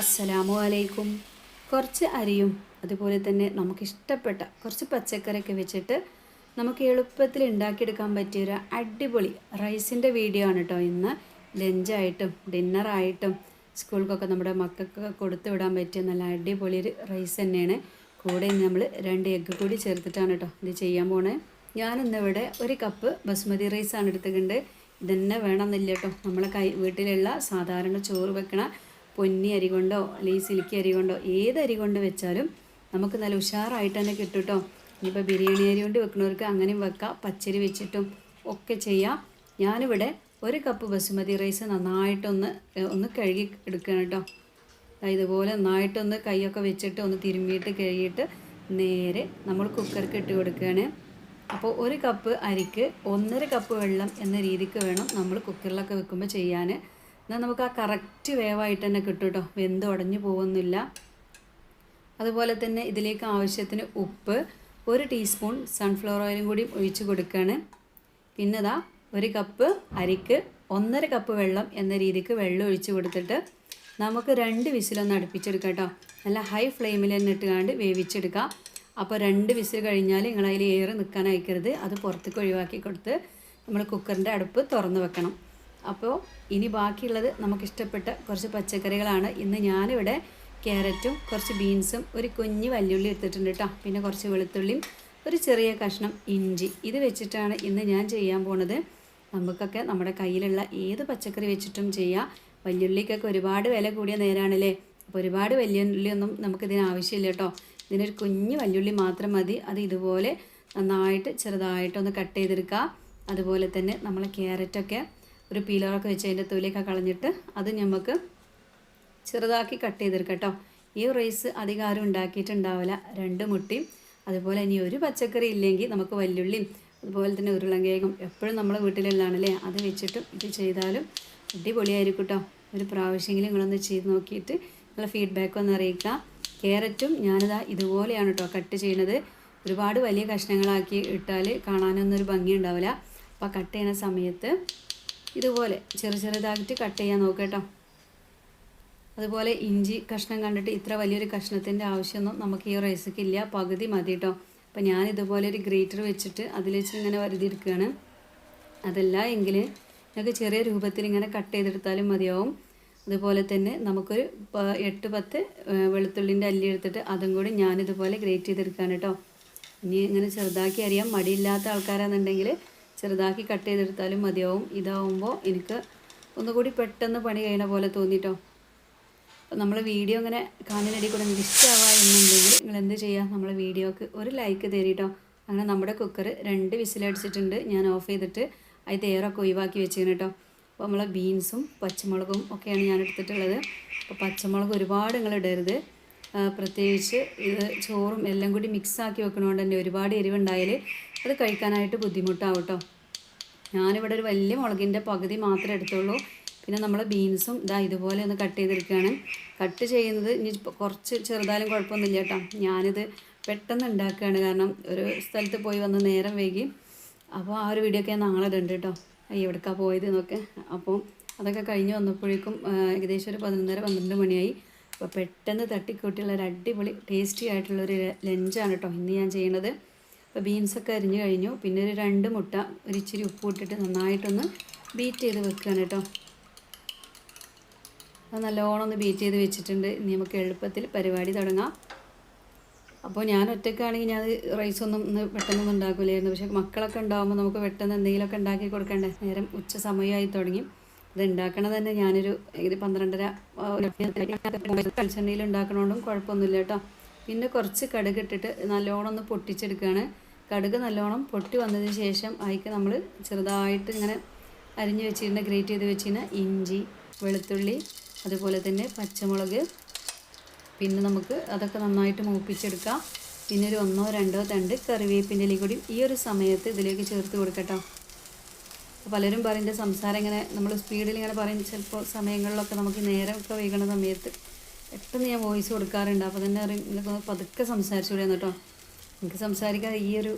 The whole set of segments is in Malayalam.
അസ്സലാമു അലൈക്കും. കുറച്ച് അരിയും അതുപോലെ തന്നെ നമുക്കിഷ്ടപ്പെട്ട കുറച്ച് പച്ചക്കറിയൊക്കെ വെച്ചിട്ട് നമുക്ക് എളുപ്പത്തിൽ ഉണ്ടാക്കിയെടുക്കാൻ പറ്റിയ ഒരു അടിപൊളി റൈസിന്റെ വീഡിയോ ആണ് കേട്ടോ ഇന്ന്. ലഞ്ചായിട്ടും ഡിന്നറായിട്ടും സ്കൂൾക്കൊക്കെ നമ്മുടെ മക്കൾക്കൊക്കെ കൊടുത്തു വിടാൻ പറ്റിയ നല്ല അടിപൊളി ഒരു റൈസ് തന്നെയാണ്. കൂടെ നമ്മൾ രണ്ട് എഗ്ഗ് കൂടി ചേർത്തിട്ടാണ് കേട്ടോ ഇത് ചെയ്യാൻ പോണേ. ഞാനിന്നിവിടെ ഒരു കപ്പ് ബസ്മതി റൈസാണ് എടുത്തിട്ടുണ്ട്. ഇതന്നെ വേണമെന്നില്ല കേട്ടോ. നമ്മളെ കൈ വീട്ടിലുള്ള സാധാരണ ചോറ് വെക്കണ പൊന്നി അരി കൊണ്ടോ അല്ലെങ്കിൽ സിലിക്കി അരി കൊണ്ടോ ഏത് അരി കൊണ്ട് വെച്ചാലും നമുക്ക് നല്ല ഉഷാറായിട്ട് തന്നെ കിട്ടും കേട്ടോ ഇനിയിപ്പോൾ ബിരിയാണി അരി കൊണ്ട് വെക്കുന്നവർക്ക് അങ്ങനെയും വെക്കാം. പച്ചരി വെച്ചിട്ടും ഒക്കെ ചെയ്യാം. ഞാനിവിടെ ഒരു കപ്പ് ബസുമതി റൈസ് നന്നായിട്ടൊന്ന് ഒന്ന് കഴുകി എടുക്കണം കേട്ടോ ഇതുപോലെ നന്നായിട്ടൊന്ന് കൈയൊക്കെ വെച്ചിട്ട് ഒന്ന് തിരുമ്മിയിട്ട് കഴുകിയിട്ട് നേരെ നമ്മൾ കുക്കർക്ക് ഇട്ട് കൊടുക്കുകയാണ്. അപ്പോൾ ഒരു കപ്പ് അരിക്ക് ഒന്നര കപ്പ് വെള്ളം എന്ന രീതിക്ക് വേണം നമ്മൾ കുക്കറിലൊക്കെ വെക്കുമ്പോൾ ചെയ്യാൻ എന്നാൽ നമുക്ക് ആ കറക്റ്റ് വേവായിട്ട് തന്നെ കിട്ടും കേട്ടോ. വെന്ത് ഉടഞ്ഞു പോകുന്നില്ല. അതുപോലെ തന്നെ ഇതിലേക്ക് ആവശ്യത്തിന് ഉപ്പ് ഒരു ടീസ്പൂൺ സൺഫ്ലവർ ഓയിലും കൂടി ഒഴിച്ച് കൊടുക്കുകയാണ് പിന്നെ ദാ ഒരു കപ്പ് അരിക്ക് ഒന്നര കപ്പ് വെള്ളം എന്ന രീതിക്ക് വെള്ളം ഒഴിച്ച് കൊടുത്തിട്ട് നമുക്ക് രണ്ട് വിസിലൊന്ന് അടുപ്പിച്ചെടുക്കാം കേട്ടോ. നല്ല ഹൈ ഫ്ലെയിമിൽ തന്നെ ഇട്ടുകൊണ്ട് വേവിച്ചെടുക്കാം. അപ്പോൾ രണ്ട് വിസിൽ കഴിഞ്ഞാൽ നിങ്ങൾ അതിൽ ഏറെ നിൽക്കാൻ അയക്കരുത് അത് പുറത്തേക്ക് ഒഴിവാക്കി കൊടുത്ത് നമ്മൾ കുക്കറിന്റെ അടുപ്പ് തുറന്ന് വെക്കണം. അപ്പോൾ ഇനി ബാക്കിയുള്ളത് നമുക്കിഷ്ടപ്പെട്ട കുറച്ച് പച്ചക്കറികളാണ്. ഇന്ന് ഞാനിവിടെ ക്യാരറ്റും കുറച്ച് ബീൻസും ഒരു കുഞ്ഞ് വല്യുള്ളി എടുത്തിട്ടുണ്ട് കേട്ടോ പിന്നെ കുറച്ച് വെളുത്തുള്ളിയും ഒരു ചെറിയ കഷ്ണം ഇഞ്ചി. ഇത് വെച്ചിട്ടാണ് ഇന്ന് ഞാൻ ചെയ്യാൻ പോണത്. നമുക്കൊക്കെ നമ്മുടെ കയ്യിലുള്ള ഏത് പച്ചക്കറി വെച്ചിട്ടും ചെയ്യാം. വല്യുള്ളിക്കൊക്കെ ഒരുപാട് വില കൂടിയ നേരാണല്ലേ? അപ്പോൾ ഒരുപാട് വല്യുള്ളിയൊന്നും നമുക്കിതിന് ആവശ്യമില്ല കേട്ടോ ഇതിനൊരു കുഞ്ഞ് വല്യുള്ളി മാത്രം മതി. അത് ഇതുപോലെ നന്നായിട്ട് ചെറുതായിട്ടൊന്ന് കട്ട് ചെയ്തെടുക്കുക അതുപോലെ തന്നെ നമ്മൾ ക്യാരറ്റൊക്കെ ഒരു പീലറൊക്കെ വെച്ച് അതിന്റെ തൊലിയൊക്കെ കളഞ്ഞിട്ട് അത് നമുക്ക് ചെറുതാക്കി കട്ട് ചെയ്തെടുക്കാം കേട്ടോ. ഈ റൈസ് അധികം ആരും ഉണ്ടാക്കിയിട്ടുണ്ടാവില്ല. രണ്ട് മുട്ടയും അതുപോലെ ഇനി ഒരു പച്ചക്കറി ഇല്ലെങ്കിൽ നമുക്ക് വല്യുള്ളിയും അതുപോലെ തന്നെ ഉരുളങ്കേകം എപ്പോഴും നമ്മളെ വീട്ടിലുള്ളതാണല്ലേ? അത് വെച്ചിട്ടും ഇത് ചെയ്താലും അടിപൊളിയായിരിക്കും കേട്ടോ. ഒരു പ്രാവശ്യമെങ്കിലും നിങ്ങളൊന്ന് ചെയ്ത് നോക്കിയിട്ട് നിങ്ങളെ ഫീഡ്ബാക്ക് ഒന്ന് അറിയിക്കുക. ക്യാരറ്റും ഞാനിതാ ഇതുപോലെയാണ് കേട്ടോ കട്ട് ചെയ്യുന്നത് ഒരുപാട് വലിയ കഷ്ണങ്ങളാക്കി ഇട്ടാൽ കാണാനൊന്നും ഒരു ഭംഗി ഉണ്ടാവില്ല അപ്പോൾ കട്ട് ചെയ്യുന്ന സമയത്ത് ഇതുപോലെ ചെറു ചെറുതായിട്ട് കട്ട് ചെയ്യാൻ നോക്കട്ടോ കേട്ടോ. അതുപോലെ ഇഞ്ചി കഷ്ണം കണ്ടിട്ട് ഇത്ര വലിയൊരു കഷ്ണത്തിന്റെ ആവശ്യമൊന്നും നമുക്ക് ഈ റൈസിക്ക് ഇല്ല. പകുതി മതി കേട്ടോ അപ്പം ഞാൻ ഇതുപോലെ ഒരു ഗ്രേറ്റർ വെച്ചിട്ട് അതിൽ വെച്ച് ഇങ്ങനെ വരുതിയെടുക്കുകയാണ് അതല്ല എങ്കിൽ നിങ്ങൾക്ക് ചെറിയ രൂപത്തിൽ ഇങ്ങനെ കട്ട് ചെയ്തെടുത്താലും മതിയാവും. അതുപോലെ തന്നെ നമുക്കൊരു എട്ട് പത്ത് വെളുത്തുള്ളിന്റെ അല്ലി എടുത്തിട്ട് അതും കൂടി ഞാനിതുപോലെ ഗ്രേറ്റ് ചെയ്തെടുക്കുകയാണ് കേട്ടോ ഇനി ഇങ്ങനെ ചെറുതാക്കി അറിയാം മടിയില്ലാത്ത ആൾക്കാരാണെന്നുണ്ടെങ്കിൽ ചെറുതാക്കി കട്ട് ചെയ്തെടുത്താലും മതിയാവും. ഇതാവുമ്പോൾ എനിക്ക് ഒന്നുകൂടി പെട്ടെന്ന് പണി കഴിയണ പോലെ തോന്നിട്ടോ. നമ്മൾ വീഡിയോ ഇങ്ങനെ കാണുന്നതിനിടെ കൂടെ നിങ്ങൾക്ക് ഇഷ്ടമാവുക എന്നുണ്ടെങ്കിൽ നിങ്ങൾ എന്ത് ചെയ്യുക നമ്മൾ വീഡിയോക്ക് ഒരു ലൈക്ക് തരിട്ടോ അങ്ങനെ നമ്മുടെ കുക്കർ രണ്ട് വിസിലടിച്ചിട്ടുണ്ട് ഞാൻ ഓഫ് ചെയ്തിട്ട് അതിൽ എയറൊക്കെ ഒഴിവാക്കി വെച്ചിരുന്നു കേട്ടോ അപ്പോൾ നമ്മളെ ബീൻസും പച്ചമുളകും ഒക്കെയാണ് ഞാൻ എടുത്തിട്ടുള്ളത്. അപ്പോൾ പച്ചമുളക് ഒരുപാട് നിങ്ങൾ ഇടരുത്. പ്രത്യേകിച്ച് ഇത് ചോറും എല്ലാം കൂടി മിക്സ് ആക്കി വെക്കണോണ്ട് തന്നെ ഒരുപാട് എരിവുണ്ടായാൽ അത് കഴിക്കാനായിട്ട് ബുദ്ധിമുട്ടാവും കേട്ടോ ഞാനിവിടെ ഒരു വലിയ മുളകിന്റെ പകുതി മാത്രമേ എടുത്തുള്ളൂ. പിന്നെ നമ്മൾ ബീൻസും ഇതാ ഇതുപോലെ ഒന്ന് കട്ട് ചെയ്തെടുക്കുകയാണ്. കട്ട് ചെയ്യുന്നത് ഇനി കുറച്ച് ചെറുതായാലും കുഴപ്പമൊന്നുമില്ല കേട്ടോ. ഞാനിത് പെട്ടെന്ന് ഉണ്ടാക്കുകയാണ്. കാരണം ഒരു സ്ഥലത്ത് പോയി വന്ന് നേരം വൈകി. അപ്പോൾ ആ ഒരു വീഡിയോ ഒക്കെ ഞാൻ നാളെ ഇടുന്നുണ്ട് കേട്ടോ. എവിടേക്കാണ് പോയത് എന്നൊക്കെ. അപ്പോൾ അതൊക്കെ കഴിഞ്ഞ് വന്നപ്പോഴേക്കും ഏകദേശം ഒരു പതിനൊന്നര പന്ത്രണ്ട് മണിയായി. അപ്പോൾ പെട്ടെന്ന് തട്ടിക്കൂട്ടിയുള്ള ഒരു അടിപൊളി ടേസ്റ്റി ആയിട്ടുള്ളൊരു ലഞ്ചാണ് കേട്ടോ ഇന്ന് ഞാൻ ചെയ്യണത് അപ്പോൾ ബീൻസൊക്കെ അരിഞ്ഞു കഴിഞ്ഞു പിന്നെ ഒരു രണ്ട് മുട്ട ഒരു ഇച്ചിരി ഉപ്പ് ഇട്ടിട്ട് നന്നായിട്ടൊന്ന് ബീറ്റ് ചെയ്ത് വെക്കുകയാണ് കേട്ടോ അത് നല്ലോണം ഒന്ന് ബീറ്റ് ചെയ്ത് വെച്ചിട്ടുണ്ട് ഇനി നമുക്ക് എളുപ്പത്തിൽ പരിപാടി തുടങ്ങാം അപ്പോൾ ഞാൻ ഒറ്റയ്ക്കാണെങ്കിൽ ഞാൻ റൈസൊന്നും ഇന്ന് പെട്ടെന്നൊന്നും ഉണ്ടാക്കില്ലായിരുന്നു പക്ഷേ മക്കളൊക്കെ ഉണ്ടാകുമ്പോൾ നമുക്ക് പെട്ടെന്ന് എന്തെങ്കിലുമൊക്കെ ഉണ്ടാക്കി കൊടുക്കണ്ടേ നേരം ഉച്ച സമയമായി തുടങ്ങി ഇത് ഉണ്ടാക്കണത് തന്നെ ഞാനൊരു ഇത് പന്ത്രണ്ടര വെളിച്ചെണ്ണയിൽ ഉണ്ടാക്കണോണ്ടും കുഴപ്പമൊന്നുമില്ല കേട്ടോ പിന്നെ കുറച്ച് കടുക് ഇട്ടിട്ട് നല്ലോണം ഒന്ന് പൊട്ടിച്ചെടുക്കുകയാണ്. കടുക് നല്ലോണം പൊട്ടി വന്നതിന് ശേഷം അതിക്ക് നമ്മൾ ചെറുതായിട്ട് ഇങ്ങനെ അരിഞ്ഞ് വെച്ചിരുന്ന ഗ്രേറ്റ് ചെയ്ത് വെച്ചിരുന്ന ഇഞ്ചി വെളുത്തുള്ളി അതുപോലെ തന്നെ പച്ചമുളക് പിന്നെ നമുക്ക് അതൊക്കെ നന്നായിട്ട് മൂപ്പിച്ചെടുക്കാം. പിന്നെ ഒരു ഒന്നോ രണ്ടോ തണ്ട് കറിവേപ്പിന്റെ ഇലയും കൂടി ഈ ഒരു സമയത്ത് ഇതിലേക്ക് ചേർത്ത് കൊടുക്കട്ടോ. പലരും പറയുന്ന സംസാരം ഇങ്ങനെ നമ്മൾ സ്പീഡിൽ ഇങ്ങനെ പറയും ചിലപ്പോൾ സമയങ്ങളിലൊക്കെ നമുക്ക് നേരമൊക്കെ വൈകണ സമയത്ത്. പെട്ടെന്ന് ഞാൻ വോയിസ് കൊടുക്കാറുണ്ട്. അപ്പോൾ തന്നെ അറിയാം പതുക്കെ സംസാരിച്ചുകൂടെ കേട്ടോ. എനിക്ക് സംസാരിക്കാൻ ഈ ഒരു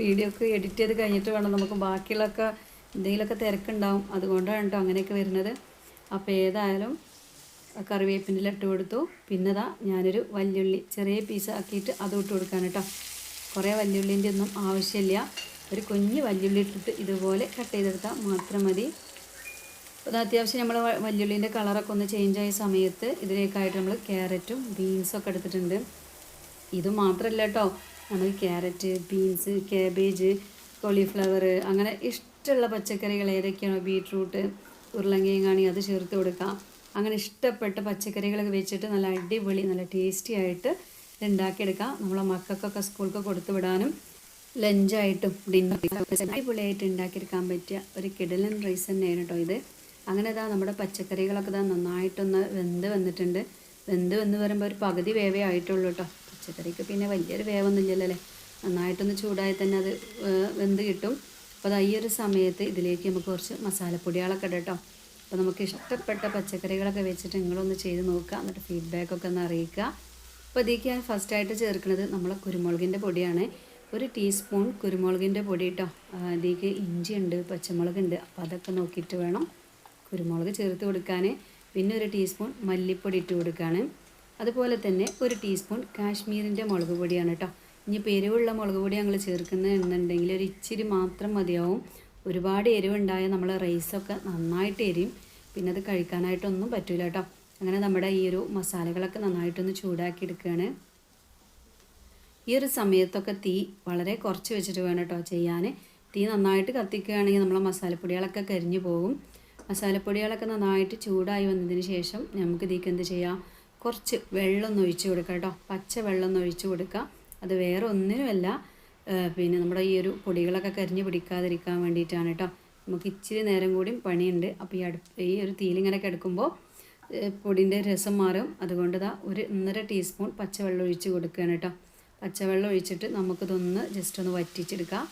വീഡിയോ ഒക്കെ എഡിറ്റ് ചെയ്ത് കഴിഞ്ഞിട്ട് വേണം നമുക്ക് ബാക്കിയുള്ളൊക്കെ എന്തെങ്കിലുമൊക്കെ തിരക്കുണ്ടാവും. അതുകൊണ്ടാണ് കേട്ടോ അങ്ങനെയൊക്കെ വരുന്നത്. അപ്പോൾ ഏതായാലും കറിവേപ്പിന്റെ ഇട്ട് കൊടുത്തു. പിന്നെ ദാ ഞാനൊരു വല്യുള്ളി ചെറിയ പീസ് ആക്കിയിട്ട് അതും ഇട്ട് കൊടുക്കാൻ കേട്ടോ. കുറേ വല്യുള്ളിന്റെ ഒന്നും ആവശ്യമില്ല. ഒരു കുഞ്ഞ് വല്യുള്ളി ഇട്ടിട്ട് ഇതുപോലെ കട്ട് ചെയ്തെടുത്താൽ മാത്രം മതി. അത് അത്യാവശ്യം നമ്മൾ വല്യുള്ളിന്റെ കളറൊക്കെ ഒന്ന് ചേഞ്ച് ആയ സമയത്ത് ഇതിലേക്കായിട്ട് നമ്മൾ ക്യാരറ്റും ബീൻസൊക്കെ എടുത്തിട്ടുണ്ട്. ഇത് മാത്രമല്ല കേട്ടോ നമുക്ക് ക്യാരറ്റ് ബീൻസ് ക്യാബേജ് കോളിഫ്ലവർ അങ്ങനെ ഇഷ്ടമുള്ള പച്ചക്കറികൾ ഏതൊക്കെയാണോ ബീട്രൂട്ട് ഉരുളങ്കിഴങ്ങാണി അത് ചേർത്ത് കൊടുക്കാം. അങ്ങനെ ഇഷ്ടപ്പെട്ട പച്ചക്കറികളൊക്കെ വെച്ചിട്ട് നല്ല അടിപൊളി നല്ല ടേസ്റ്റി ആയിട്ട് ഇത് ഉണ്ടാക്കിയെടുക്കാം നമ്മളെ മക്കൾക്കൊക്കെ സ്കൂൾക്ക് കൊടുത്തു വിടാനും ലഞ്ചായിട്ടും ഡിന്നർ അടിപൊളിയായിട്ട് ഉണ്ടാക്കിയെടുക്കാൻ പറ്റിയ ഒരു കിടലൻ റൈസ് തന്നെയാണ് കേട്ടോ ഇത്. അങ്ങനെ ഇതാ നമ്മുടെ പച്ചക്കറികളൊക്കെ ഇതാ നന്നായിട്ടൊന്ന് വെന്ത് വന്നിട്ടുണ്ട്. വെന്ത് വന്ന് വരുമ്പോൾ ഒരു പകുതി വേവേ ആയിട്ടുള്ളൂ കേട്ടോ പച്ചക്കറിക്ക് പിന്നെ വലിയൊരു വേവൊന്നും ഇല്ലല്ലേ നന്നായിട്ടൊന്ന് ചൂടായി തന്നെ അത് വെന്ത് കിട്ടും. അപ്പോൾ അത് ഈ ഒരു സമയത്ത് ഇതിലേക്ക് നമുക്ക് കുറച്ച് മസാലപ്പൊടികളൊക്കെ ഇടാം കേട്ടോ അപ്പോൾ നമുക്ക് ഇഷ്ടപ്പെട്ട പച്ചക്കറികളൊക്കെ വെച്ചിട്ട് നിങ്ങളൊന്ന് ചെയ്ത് നോക്കുക. എന്നിട്ട് ഫീഡ്ബാക്കൊക്കെ ഒന്ന് അറിയിക്കുക. അപ്പോൾ ഇതിലേക്ക് ഞാൻ ഫസ്റ്റായിട്ട് ചേർക്കുന്നത് നമ്മളെ കുരുമുളകിന്റെ പൊടിയാണ്. ഒരു ടീസ്പൂൺ കുരുമുളകിന്റെ പൊടി കേട്ടോ ഇതിലേക്ക് ഇഞ്ചി ഉണ്ട് പച്ചമുളകുണ്ട്. അപ്പോൾ അതൊക്കെ നോക്കിയിട്ട് വേണം. കുരുമുളക് ചേർത്ത് കൊടുക്കാൻ പിന്നെ ഒരു ടീസ്പൂൺ മല്ലിപ്പൊടി ഇട്ട് കൊടുക്കുകയാണ് അതുപോലെ തന്നെ ഒരു ടീസ്പൂൺ കാശ്മീരിന്റെ മുളക് പൊടിയാണ് കേട്ടോ ഇനി എരിവുള്ള മുളക് പൊടി ഞങ്ങൾ ചേർക്കുന്നതെന്നുണ്ടെങ്കിൽ ഒരു ഇച്ചിരി മാത്രം മതിയാവും. ഒരുപാട് എരിവുണ്ടായാൽ നമ്മളെ റൈസൊക്കെ നന്നായിട്ട് എരിയും. പിന്നെ അത് കഴിക്കാനായിട്ടൊന്നും പറ്റില്ല കേട്ടോ അങ്ങനെ നമ്മുടെ ഈ ഒരു മസാലകളൊക്കെ നന്നായിട്ടൊന്ന് ചൂടാക്കി എടുക്കുകയാണ് ഈ ഒരു സമയത്തൊക്കെ തീ വളരെ കുറച്ച് വെച്ചിട്ട് വേണം കേട്ടോ ചെയ്യാൻ തീ നന്നായിട്ട് കത്തിക്കുകയാണെങ്കിൽ നമ്മളെ മസാലപ്പൊടികളൊക്കെ കരിഞ്ഞു പോകും. മസാലപ്പൊടികളൊക്കെ നന്നായിട്ട് ചൂടായി വന്നതിന് ശേഷം നമുക്ക് ഇതിലേക്ക് എന്ത് ചെയ്യാം? കുറച്ച് വെള്ളം ഒഴിച്ച് കൊടുക്കാം കേട്ടോ. പച്ച വെള്ളം ഒഴിച്ച് കൊടുക്കുക അത് വേറെ ഒന്നിനുമല്ല. പിന്നെ നമ്മുടെ ഈ ഒരു പൊടികളൊക്കെ കരിഞ്ഞ് പിടിക്കാതിരിക്കാൻ വേണ്ടിയിട്ടാണ് കേട്ടോ. നമുക്ക് ഇച്ചിരി നേരം കൂടിയും പണിയുണ്ട്. അപ്പോൾ ഈ അടുപ്പ് ഈ ഒരു തീലിങ്ങനെ കിടക്കുമ്പോൾ പൊടിന്റെ രസം മാറും. അതുകൊണ്ട് ഇതാ ഒരു ഒന്നര ടീസ്പൂൺ പച്ചവെള്ളം ഒഴിച്ച് കൊടുക്കുകയാണ് കേട്ടോ. പച്ചവെള്ളം ഒഴിച്ചിട്ട് നമുക്കിതൊന്ന് ജസ്റ്റ് ഒന്ന് വറ്റിച്ചെടുക്കാം.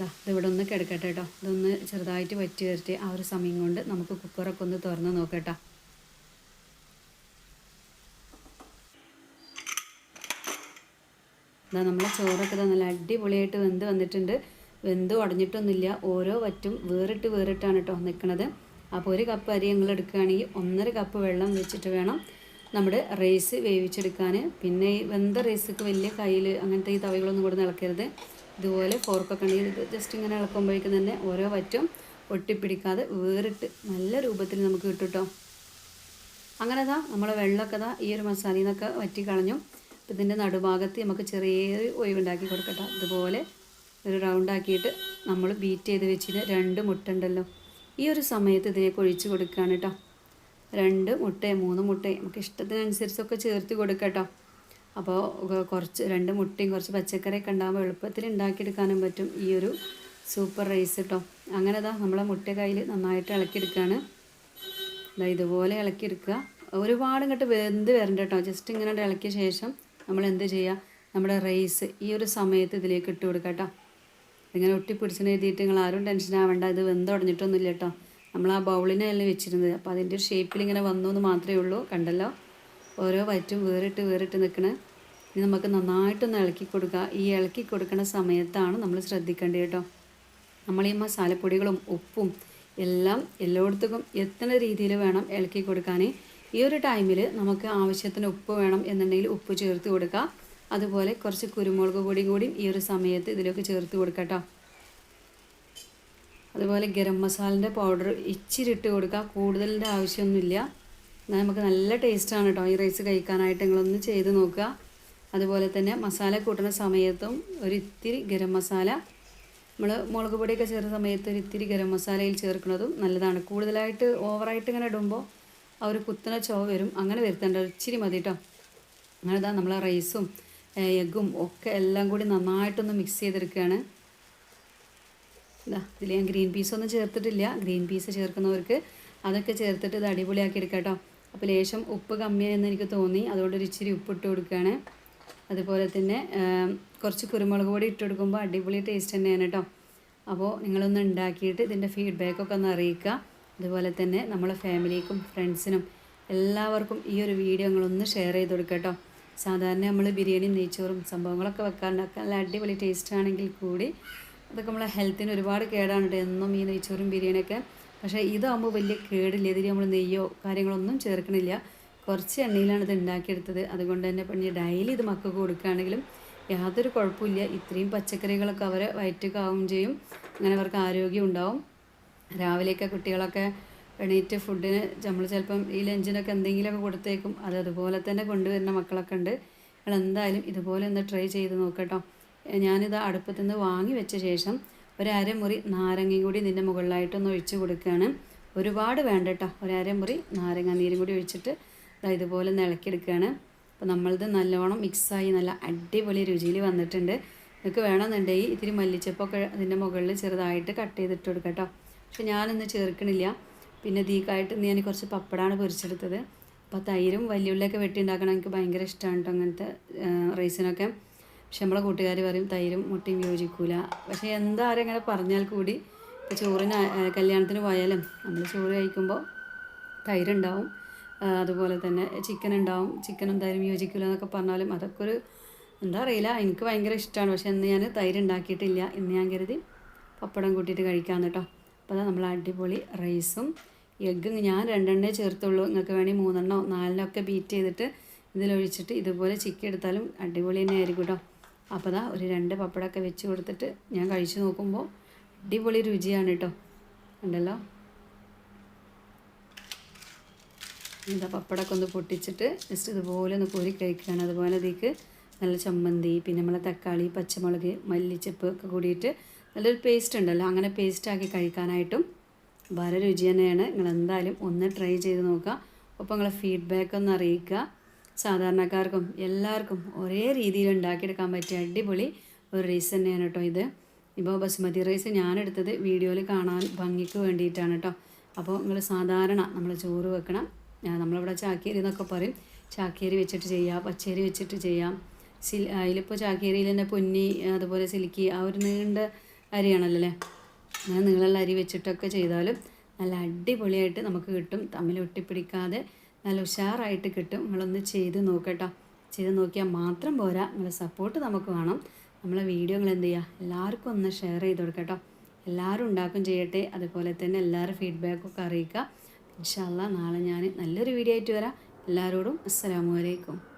ഇതിവിടെ ഒന്ന് കിടക്കട്ടെ കേട്ടോ ഇതൊന്ന് ചെറുതായിട്ട് വറ്റി വരട്ടെ. ആ ഒരു സമയം കൊണ്ട് നമുക്ക് കുക്കറൊക്കെ ഒന്ന് തുറന്ന് നോക്കട്ടോ. എന്താ നമ്മളെ ചോറൊക്കെ നല്ല അടിപൊളിയായിട്ട് വെന്ത് വന്നിട്ടുണ്ട്. വെന്ത് ഉടഞ്ഞിട്ടൊന്നുമില്ല. ഓരോ വറ്റും വേറിട്ട് വേറിട്ടാണ് കേട്ടോ നിൽക്കുന്നത് അപ്പോൾ ഒരു കപ്പ് അരി ഞങ്ങൾ എടുക്കുകയാണെങ്കിൽ ഒന്നര കപ്പ് വെള്ളം വെച്ചിട്ട് വേണം നമ്മുടെ റൈസ് വേവിച്ചെടുക്കാൻ. പിന്നെ വെന്ത റൈസൊക്കെ വലിയ കയ്യിൽ അങ്ങനത്തെ ഈ തവികളൊന്നും കൂടെ ഇളക്കരുത് ഇതുപോലെ ഫോർക്കൊക്കെ ഉണ്ടെങ്കിൽ ജസ്റ്റ് ഇങ്ങനെ ഇളക്കുമ്പോഴേക്കും തന്നെ ഓരോ വറ്റും ഒട്ടിപ്പിടിക്കാതെ വേറിട്ട് നല്ല രൂപത്തിൽ നമുക്ക് കിട്ടും അങ്ങനെ ദാ നമ്മളെ വെള്ളമൊക്കെ ദാ ഈ ഒരു മസാലയിൽ നിന്നൊക്കെ വറ്റി കളഞ്ഞു. അപ്പം ഇതിന്റെ നടുഭാഗത്ത് നമുക്ക് ചെറിയൊരു ഒഴിവുണ്ടാക്കി കൊടുക്കട്ടെ ഇതുപോലെ ഒരു റൗണ്ട് ആക്കിയിട്ട് നമ്മൾ ബീറ്റ് ചെയ്ത് വെച്ചിട്ട് രണ്ട് മുട്ട ഉണ്ടല്ലോ. ഈ ഒരു സമയത്ത് ഇതിലേക്ക് ഒഴിച്ച് കൊടുക്കുകയാണ് കേട്ടോ രണ്ട് മുട്ടയും മൂന്ന് മുട്ടയും നമുക്ക് ഇഷ്ടത്തിനനുസരിച്ചൊക്കെ ചേർത്ത് കൊടുക്കാം കേട്ടോ അപ്പോൾ കുറച്ച് രണ്ട് മുട്ടയും കുറച്ച് പച്ചക്കറിയൊക്കെ ഉണ്ടാകുമ്പോൾ എളുപ്പത്തിൽ ഉണ്ടാക്കിയെടുക്കാനും പറ്റും ഈ ഒരു സൂപ്പർ റൈസ് കേട്ടോ അങ്ങനെ ദാ നമ്മളെ മുട്ട കയ്യിൽ നന്നായിട്ട് ഇളക്കിയെടുക്കുകയാണ് ദാ ഇതുപോലെ ഇളക്കിയെടുക്കുക. ഒരുപാട് ഇങ്ങോട്ട് വെന്ത് വരണ്ട കേട്ടോ ജസ്റ്റ് ഇങ്ങനെ ഇളക്കിയ ശേഷം നമ്മൾ എന്ത് ചെയ്യുക നമ്മുടെ റൈസ് ഈ ഒരു സമയത്ത് ഇതിലേക്ക് ഇട്ട് കൊടുക്കുക കേട്ടോ ഇങ്ങനെ ഒട്ടിപ്പിടിച്ചിന് എഴുതിയിട്ട് നിങ്ങൾ ആരും ടെൻഷൻ ആവേണ്ട. ഇത് വെന്തുടഞ്ഞിട്ടൊന്നുമില്ല കേട്ടോ നമ്മൾ ആ ബൗളിനല്ലേ വെച്ചിരുന്നത്. അപ്പോൾ അതിന്റെ ഷേപ്പിൽ ഇങ്ങനെ വന്നു എന്ന് മാത്രമേ ഉള്ളൂ. കണ്ടല്ലോ? ഓരോ വറ്റും വേറിട്ട് വേറിട്ട് നിൽക്കണ. ഇനി നമുക്ക് നന്നായിട്ടൊന്ന് ഇളക്കി കൊടുക്കുക ഈ ഇളക്കി കൊടുക്കുന്ന സമയത്താണ് നമ്മൾ ശ്രദ്ധിക്കേണ്ടത് കേട്ടോ. നമ്മൾ ഈ മസാലപ്പൊടികളും ഉപ്പും എല്ലാം എല്ലായിടത്തേക്കും എത്തുന്ന രീതിയിൽ വേണം ഇളക്കി കൊടുക്കാൻ ഈ ഒരു ടൈമിൽ നമുക്ക് ആവശ്യത്തിന് ഉപ്പ് വേണം എന്നുണ്ടെങ്കിൽ ഉപ്പ് ചേർത്ത് കൊടുക്കുക അതുപോലെ കുറച്ച് കുരുമുളക് പൊടി കൂടി ഈ ഒരു സമയത്ത് ഇതിലേക്ക് ചേർത്ത് കൊടുക്കുക അതുപോലെ ഗരം മസാലന്റെ പൗഡർ ഇച്ചിരി ഇട്ട് കൊടുക്കുക കൂടുതലിന്റെ ആവശ്യമൊന്നുമില്ല. നമുക്ക് നല്ല ടേസ്റ്റാണ് കേട്ടോ ഈ റൈസ് കഴിക്കാനായിട്ട് നിങ്ങളൊന്ന് ചെയ്ത് നോക്കുക. അതുപോലെ തന്നെ മസാല കൂട്ടുന്ന സമയത്തും ഒരിത്തിരി ഗരം മസാല. നമ്മൾ മുളക് പൊടിയൊക്കെ ചേർന്ന സമയത്ത് ഒരിത്തിരി ഗരം മസാലയിൽ ചേർക്കുന്നതും നല്ലതാണ്. കൂടുതലായിട്ട് ഓവറായിട്ട് ഇങ്ങനെ ഇടുമ്പോൾ ആ ഒരു കുത്തന ചോ വരും. അങ്ങനെ വരുത്തേണ്ട ഒരിച്ചിരി മതി കേട്ടോ അങ്ങനെ ഇതാ നമ്മൾ റൈസും എഗ്ഗും ഒക്കെ എല്ലാം കൂടി നന്നായിട്ടൊന്ന് മിക്സ് ചെയ്തെടുക്കുകയാണ്. ഇതാ ഇതിൽ ഞാൻ ഗ്രീൻ പീസൊന്നും ചേർത്തിട്ടില്ല. ഗ്രീൻ പീസ് ചേർക്കുന്നവർക്ക് അതൊക്കെ ചേർത്തിട്ട് ഇത് അടിപൊളിയാക്കി എടുക്കാം കേട്ടോ അപ്പോൾ ലേശം ഉപ്പ് കമ്മിയായെന്ന് എനിക്ക് തോന്നി. അതുകൊണ്ട് ഒരു ഇച്ചിരി ഉപ്പ് ഇട്ട് കൊടുക്കുകയാണ്. അതുപോലെ തന്നെ കുറച്ച് കുരുമുളക് പൊടി ഇട്ട് കൊടുക്കുമ്പോൾ അടിപൊളി ടേസ്റ്റ് തന്നെയാണ് കേട്ടോ. അപ്പോൾ നിങ്ങളൊന്ന് ഉണ്ടാക്കിയിട്ട് ഇതിന്റെ ഫീഡ്ബാക്കൊക്കെ ഒന്ന് അറിയിക്കുക. അതുപോലെ തന്നെ നമ്മളെ ഫാമിലിക്കും ഫ്രണ്ട്സിനും എല്ലാവർക്കും ഈ ഒരു വീഡിയോ നിങ്ങളൊന്ന് ഷെയർ ചെയ്ത് കൊടുക്കുക കേട്ടോ. സാധാരണ നമ്മൾ ബിരിയാണി നെയ്ച്ചോറും സംഭവങ്ങളൊക്കെ വെക്കാറുണ്ട്. നല്ല അടിപൊളി ടേസ്റ്റ് ആണെങ്കിൽ കൂടി അതൊക്കെ നമ്മളെ ഹെൽത്തിന് ഒരുപാട് കേടാണ് കേട്ടോ. എന്നും ഈ നെയ്ച്ചോറും ബിരിയാണിയൊക്കെ പക്ഷേ ഇതാകുമ്പോൾ വലിയ കേടില്ല. ഇതിൽ നമ്മൾ നെയ്യോ കാര്യങ്ങളൊന്നും ചേർക്കണില്ല. കുറച്ച് എണ്ണയിലാണ് ഇത് ഉണ്ടാക്കിയെടുത്തത്. അതുകൊണ്ട് തന്നെ പണി ഡെയിലി ഇത് മക്കൾക്ക് കൊടുക്കുകയാണെങ്കിലും യാതൊരു കുഴപ്പമില്ല. ഇത്രയും പച്ചക്കറികളൊക്കെ അവരെ വയറ്റുകാവും ചെയ്യും. അങ്ങനെ അവർക്ക് ആരോഗ്യം ഉണ്ടാവും. രാവിലെയൊക്കെ കുട്ടികളൊക്കെ എണീറ്റ് ഫുഡിന് നമ്മൾ ചിലപ്പം ഈ ലഞ്ചിനൊക്കെ എന്തെങ്കിലുമൊക്കെ കൊടുത്തേക്കും. അത് അതുപോലെ തന്നെ കൊണ്ടുവരുന്ന മക്കളൊക്കെ ഉണ്ട്. നിങ്ങൾ എന്തായാലും ഇതുപോലെ ഒന്ന് ട്രൈ ചെയ്ത് നോക്കട്ടോ ഞാനിത് അടുപ്പത്തു നിന്ന് വാങ്ങി വെച്ച ശേഷം ഒരു അരമുറി നാരങ്ങയും കൂടി ഇതിന്റെ മുകളിലായിട്ടൊന്ന് ഒഴിച്ച് കൊടുക്കുകയാണ്. ഒരുപാട് വേണ്ട കേട്ടോ ഒരു അരമുറി നാരങ്ങ നീരും കൂടി ഒഴിച്ചിട്ട് ഇതുപോലെ നിളക്കിയെടുക്കുകയാണ് അപ്പോൾ നമ്മളിത് നല്ലോണം മിക്സായി നല്ല അടിപൊളി രുചിയിൽ വന്നിട്ടുണ്ട്. നിങ്ങൾക്ക് വേണമെന്നുണ്ടെങ്കിൽ ഇത്തിരി മല്ലിച്ചപ്പൊക്കെ അതിന്റെ മുകളിൽ ചെറുതായിട്ട് കട്ട് ചെയ്തിട്ട് കൊടുക്കാം കേട്ടോ പക്ഷെ ഞാനൊന്ന് ചേർക്കണില്ല. പിന്നെ ദീക്കായിട്ട് ഞാൻ കുറച്ച് പപ്പടമാണ് പൊരിച്ചെടുത്തത്. അപ്പോൾ തൈരും വലിയുള്ളിയൊക്കെ വെട്ടി ഉണ്ടാക്കണം എനിക്ക് ഭയങ്കര ഇഷ്ടമാണ് കേട്ടോ അങ്ങനത്തെ റൈസിനൊക്കെ. പക്ഷെ നമ്മളെ കൂട്ടുകാർ പറയും തൈരും മുട്ടയും യോജിക്കൂല. പക്ഷേ എന്താ ആരും ഇങ്ങനെ പറഞ്ഞാൽ കൂടി ഇപ്പോൾ ചോറിന് കല്യാണത്തിന് പോയാലും നമ്മൾ ചോറ് കഴിക്കുമ്പോൾ തൈരുണ്ടാവും. അതുപോലെ തന്നെ ചിക്കൻ ഉണ്ടാവും ചിക്കൻ എന്തായാലും യോജിക്കില്ല എന്നൊക്കെ പറഞ്ഞാലും അതൊക്കെ ഒരു എന്താ അറിയില്ല എനിക്ക് ഭയങ്കര ഇഷ്ടമാണ് പക്ഷെ ഇന്ന് ഞാൻ തൈര് ഉണ്ടാക്കിയിട്ടില്ല ഇന്ന് ഞാൻ കരുതി പപ്പടം കൂട്ടിയിട്ട് കഴിക്കാമെന്ന് കേട്ടോ അപ്പോൾ അതാ നമ്മൾ അടിപൊളി റൈസും എഗ്ഗും. ഞാൻ രണ്ടെണ്ണേ ചേർത്തുള്ളൂ. നിങ്ങൾക്ക് വേണമെങ്കിൽ മൂന്നെണ്ണോ നാലെണ്ണോ ഒക്കെ ബീറ്റ് ചെയ്തിട്ട് ഇതിലൊഴിച്ചിട്ട് ഇതുപോലെ ചിക്കൻ എടുത്താലും അടിപൊളി തന്നെ ആയിരിക്കും കേട്ടോ അപ്പോൾ ദാ ഒരു രണ്ട് പപ്പടമൊക്കെ വെച്ച് കൊടുത്തിട്ട് ഞാൻ കഴിച്ചു നോക്കുമ്പോൾ അടിപൊളി രുചിയാണ് കേട്ടോ ഉണ്ടല്ലോ എന്താ പപ്പടമൊക്കെ ഒന്ന് പൊട്ടിച്ചിട്ട് ജസ്റ്റ് ഇതുപോലെ ഒന്ന് കോരി കഴിക്കുകയാണ്. അതുപോലെ അതിലേക്ക് നല്ല ചമ്മന്തി പിന്നെ നമ്മളെ തക്കാളി പച്ചമുളക് മല്ലിച്ചപ്പ് ഒക്കെ കൂടിയിട്ട് നല്ലൊരു പേസ്റ്റ് ഉണ്ടല്ലോ. അങ്ങനെ പേസ്റ്റാക്കി കഴിക്കാനായിട്ടും വളരെ രുചി തന്നെയാണ്. നിങ്ങൾ എന്തായാലും ഒന്ന് ട്രൈ ചെയ്ത് നോക്കുക. ഒപ്പം നിങ്ങളെ ഫീഡ്ബാക്ക് ഒന്ന് അറിയിക്കുക. സാധാരണക്കാർക്കും എല്ലാവർക്കും ഒരേ രീതിയിൽ ഉണ്ടാക്കിയെടുക്കാൻ പറ്റിയ അടിപൊളി ഒരു റൈസ് തന്നെയാണ് കേട്ടോ ഇത്. ഇപ്പോൾ ബസുമതി റൈസ് ഞാനെടുത്തത് വീഡിയോയിൽ കാണാൻ ഭംഗിക്ക് വേണ്ടിയിട്ടാണ് കേട്ടോ അപ്പോൾ നിങ്ങൾ സാധാരണ നമ്മൾ ചോറ് വെക്കണം. നമ്മളിവിടെ ചാക്കേരി എന്നൊക്കെ പറയും. ചാക്കേരി വെച്ചിട്ട് ചെയ്യാം പച്ചേരി വെച്ചിട്ട് ചെയ്യാം. സിൽ അതിലിപ്പോൾ ചാക്കേരിയിൽ തന്നെ പൊന്നി അതുപോലെ സിലിക്കി ആ ഒരു നീണ്ട അരിയാണല്ലോ അങ്ങനെ നീളമുള്ള അരി വെച്ചിട്ടൊക്കെ ചെയ്താലും നല്ല അടിപൊളിയായിട്ട് നമുക്ക് കിട്ടും. തമ്മിൽ ഒട്ടിപ്പിടിക്കാതെ നല്ല ഉഷാറായിട്ട് കിട്ടും. നിങ്ങളൊന്ന് ചെയ്ത് നോക്കട്ടോ. ചെയ്ത് നോക്കിയാൽ മാത്രം പോരാ. നിങ്ങളുടെ സപ്പോർട്ട് നമുക്ക് വേണം. നമ്മളെ വീഡിയോ നിങ്ങൾ എന്ത് ചെയ്യുക? എല്ലാവർക്കും ഒന്ന് ഷെയർ ചെയ്ത് കൊടുക്കട്ടോ എല്ലാവരും ഉണ്ടാക്കും ചെയ്യട്ടെ. അതുപോലെ തന്നെ എല്ലാവരും ഫീഡ്ബാക്കൊക്കെ അറിയിക്കുക. ഇൻഷാല്ല നാളെ ഞാൻ നല്ലൊരു വീഡിയോ ആയിട്ട് വരാം. എല്ലാവരോടും അസ്സലാമു അലൈക്കും.